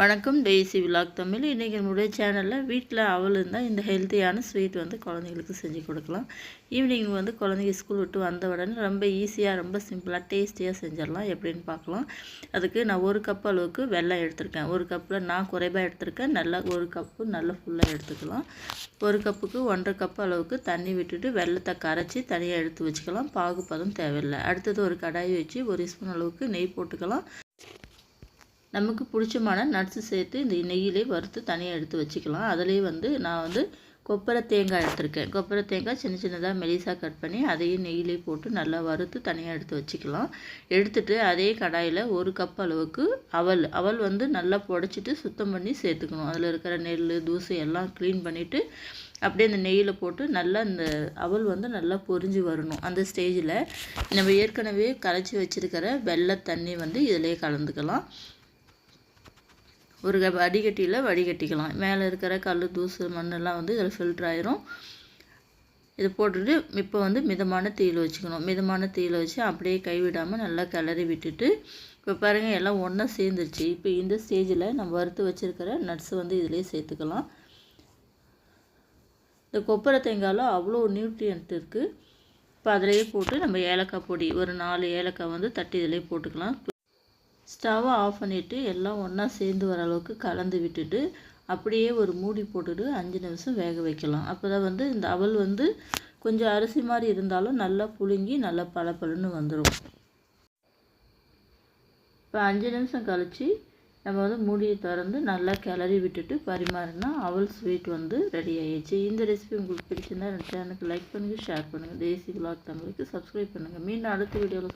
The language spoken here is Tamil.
வணக்கம் டெய்ஸி விலாக் தமிழ். இன்றைக்கி நம்முடைய சேனலில் வீட்டில் அவள் இருந்தால் இந்த ஹெல்த்தியான ஸ்வீட் வந்து குழந்தைங்களுக்கு செஞ்சு கொடுக்கலாம். ஈவினிங் வந்து குழந்தைங்க ஸ்கூல் விட்டு வந்த உடனே ரொம்ப ஈஸியாக ரொம்ப சிம்பிளாக டேஸ்டியாக செஞ்சிடலாம் எப்படின்னு பார்க்கலாம். அதுக்கு நான் ஒரு கப் அளவுக்கு வெள்ளம் எடுத்திருக்கேன். ஒரு கப்பில் நான் குறைவாக எடுத்திருக்கேன். நல்லா ஒரு கப்பு நல்லா ஃபுல்லாக எடுத்துக்கலாம். ஒரு கப்புக்கு ஒன்றரை கப் அளவுக்கு தண்ணி விட்டுட்டு வெள்ளத்தை கரைச்சி தனியாக எடுத்து வச்சுக்கலாம். பாகுப்பதம் தேவையில்லை. அடுத்தது ஒரு கடாய் வச்சு ஒரு ஸ்பூன் அளவுக்கு நெய் போட்டுக்கலாம். நமக்கு பிடிச்சமான நட்ஸு சேர்த்து இந்த நெய்யிலே வறுத்து தனியாக எடுத்து வச்சுக்கலாம். அதிலே வந்து நான் வந்து கொப்பரை தேங்காய் எடுத்திருக்கேன். கொப்பரை தேங்காய் சின்ன சின்னதாக மெலிசாக கட் பண்ணி அதையும் நெய்யிலே போட்டு நல்லா வறுத்து தனியாக எடுத்து வச்சுக்கலாம். எடுத்துட்டு அதே கடாயில் ஒரு கப் அளவுக்கு அவல். அவல் வந்து நல்லா புடச்சிட்டு சுத்தம் பண்ணி சேர்த்துக்கணும். அதில் இருக்கிற நெல் தூசு எல்லாம் க்ளீன் பண்ணிவிட்டு அப்படியே அந்த நெய்யில் போட்டு நல்லா இந்த அவல் வந்து நல்லா பொரிஞ்சு வரணும். அந்த ஸ்டேஜில் நம்ம ஏற்கனவே கரைச்சி வச்சுருக்கிற வெள்ளை தண்ணி வந்து இதிலே கலந்துக்கலாம். ஒரு வடிகட்டியில் வடிகட்டிக்கலாம். மேலே இருக்கிற கல் தூசு மண்ணெல்லாம் வந்து இதில் ஃபில்டர் ஆயிரும். இது போட்டுட்டு இப்போ வந்து மிதமான தீயில் வச்சுக்கணும். மிதமான தீயில் வச்சு அப்படியே கைவிடாமல் நல்லா கிளறி விட்டுட்டு இப்போ பாருங்கள் எல்லாம் ஒன்றா சேர்ந்துருச்சு. இப்போ இந்த ஸ்டேஜில் நம்ம வறுத்து வச்சுருக்கிற நட்ஸ் வந்து இதிலே சேர்த்துக்கலாம். இந்த கொப்பரை தேங்காயில் அவ்வளோ நியூட்ரியன்ட் இருக்குது இப்போ அதிலேயே போட்டு நம்ம ஏலக்காய் பொடி ஒரு நாலு ஏலக்காய் வந்து தட்டி இதிலே போட்டுக்கலாம். ஸ்டவ்வை ஆஃப் பண்ணிவிட்டு எல்லாம் ஒன்றா சேர்ந்து வர அளவுக்கு கலந்து விட்டுட்டு அப்படியே ஒரு மூடி போட்டுட்டு அஞ்சு நிமிஷம் வேக வைக்கலாம். அப்போ தான் வந்து இந்த அவல் வந்து கொஞ்சம் அரிசி மாதிரி இருந்தாலும் நல்லா புழுங்கி நல்லா பளபளன்னு வந்துடும் இப்போ அஞ்சு நிமிஷம் கழித்து நம்ம வந்து மூடியை திறந்து நல்லா கிளறி விட்டுட்டு பரிமாறினா அவல் ஸ்வீட் வந்து ரெடி ஆயிடுச்சு. இந்த ரெசிபி உங்களுக்கு பிடிச்சிருந்தா எனக்கு லைக் பண்ணுங்கள் ஷேர் பண்ணுங்கள் தேசி விலாக் தமிழுக்கு சப்ஸ்கிரைப் பண்ணுங்கள் மீண்டும் அடுத்த வீடியோவில்